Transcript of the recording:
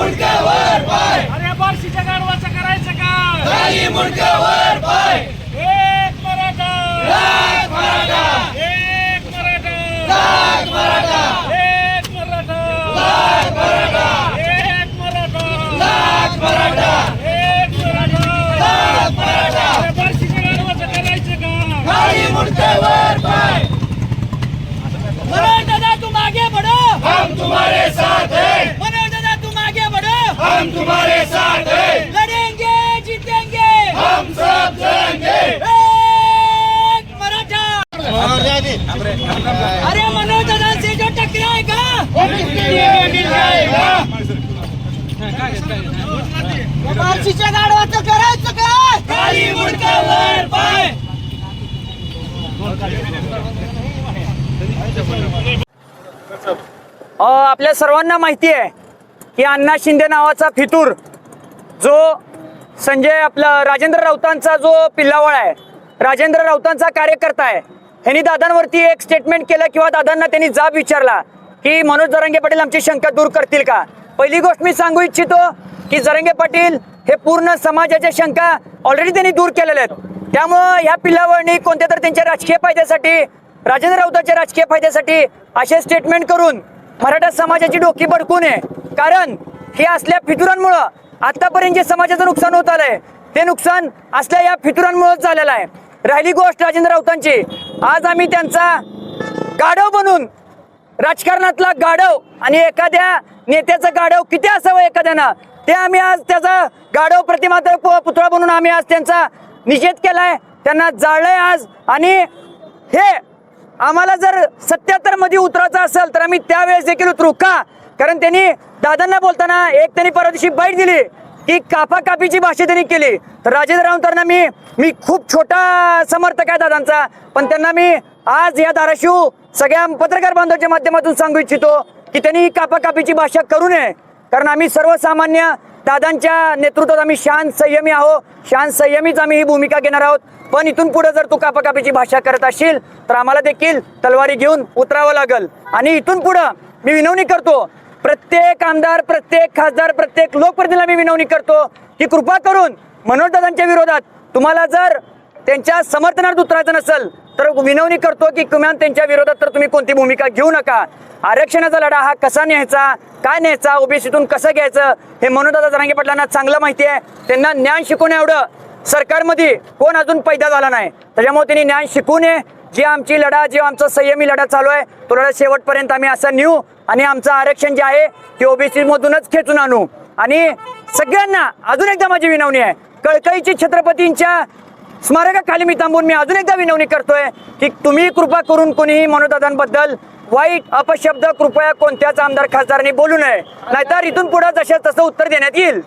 मुंडक्यावर पाय. अरे बार्शीच्या गाडवाचं करायचं का? खाली मुंडक्यावर पाय. एक मराठा. लाख मराठा. एक मराठा. लाख मराठा. एक मराठा. लाख मराठा. एक मराठा. लाख मराठा. एक मराठा. लाख मराठा. अरे बार्शीच्या गाडवाचं करायचं का? खाली मुंडक्यावर पाय. मनोज दादा तुम आगे बढ़ो हम तुम्हारे साथ हैं मनोज दादा तुम आगे बढ़ो हम तुम्हारे साथ हैं। लड़ेंगे जीतेंगे। हम सब एक मराठा। अरे मनोज दादा से जो टकराएगा मिल जाएगा? बार्शीच्या गाडवाचं करायचं काय खाली मुंडक्यावर पाय अ, आपल्या सर्वांना माहिती आहे की अण्णा शिंदे नावाचा फितूर जो संजय आपला राजेंद्र राऊतांचा जो पिल्लावळ आहे राजेंद्र राऊतांचा कार्यकर्ता आहे ह्यांनी दादांवरती एक स्टेटमेंट केलं किंवा दादांना त्यांनी जाब विचारला की मनोज जरंगे पाटील आमची शंका दूर करतील का? पहिली गोष्ट मी सांगू इच्छितो की जरंगे पाटील हे पूर्ण समाजाच्या शंका ऑलरेडी त्यांनी दूर केलेल्या आहेत. त्यामुळं ह्या पिल्लावळनी कोणत्या तर त्यांच्या राजकीय फायद्यासाठी राजेंद्र राऊतांच्या राजकीय फायद्यासाठी असे स्टेटमेंट करून मराठा समाजाची डोकी भडकू नये. कारण हे असल्या फितुरांमुळं आतापर्यंत जे समाजाचं नुकसान होत आलंय ते नुकसान असल्या या फितुरांमुळेच झालेलं आहे. राहिली गोष्ट राजेंद्र राऊतांची. आज आम्ही त्यांचा गाढव बनून राजकारणातला गाढव आणि एखाद्या नेत्याचं गाढव किती असावं एखाद्यानं ते आम्ही आज त्याचा गाढव प्रतिमात्र पु- पुतळा बनून आम्ही आज त्यांचा निषेध केलाय त्यांना जाळलंय आज. आणि हे आम्हाला जर सत्याहत्तरमध्ये उतरायचं असेल तर आम्ही त्यावेळेस देखील उतरू का? कारण त्यांनी दादांना बोलताना एक त्यांनी परवा दिवशी बाईट दिली की कापा कापीची भाषा त्यांनी केली. तर राजेंद्र राऊतांना मी मी खूप छोटा समर्थक आहे दादांचा. पण त्यांना मी आज या धाराशिव सगळ्या पत्रकार बांधवच्या माध्यमातून सांगू इच्छितो की त्यांनी कापाकापीची भाषा करू नये. कारण आम्ही सर्वसामान्य दादांच्या नेतृत्वात आम्ही शांत संयमी आहोत शांत संयमीच आम्ही ही भूमिका घेणार आहोत. पण इथून पुढे जर तू कापाकापीची भाषा करत असशील तर आम्हाला देखील तलवारी घेऊन उतरावं लागेल. आणि इथून पुढं मी विनवणी करतो प्रत्येक आमदार प्रत्येक खासदार प्रत्येक लोकप्रतिनिधीला मी विनवणी करतो की कृपा करून मनोजदादांच्या विरोधात तुम्हाला जर त्यांच्या समर्थनार्थ उतरायचं नसेल तर विनवणी करतो की किमान त्यांच्या विरोधात तर तुम्ही कोणती भूमिका घेऊ नका. आरक्षणाचा लढा हा कसा न्यायचा काय न्यायचा ओबीसीतून कसं घ्यायचं हे मनोदादा जरांगे पाटलांना चांगलं माहिती आहे. त्यांना ज्ञान शिकवण्या एवढं सरकारमध्ये कोण अजून पैदा झाला नाही. त्याच्यामुळे त्यांनी ज्ञान शिकू नये. जी आमची लढा जी आमचा संयमी लढा चालू आहे तो लढा शेवटपर्यंत आम्ही असं नेऊ आणि आमचं आरक्षण जे आहे ते ओबीसीमधूनच खेचून आणू. आणि सगळ्यांना अजून एकदा माझी विनवणी आहे कळकळीची छत्रपतींच्या स्मारकाखाली मी थांबून मी अजून एकदा विनवणी करतोय की तुम्ही कृपा करून कोणीही मनोदादांबद्दल वाईट अपशब्द कृपया कोणत्याच आमदार खासदारांनी बोलू नये. नाहीतर इथून पुढे जशा तसं उत्तर देण्यात येईल.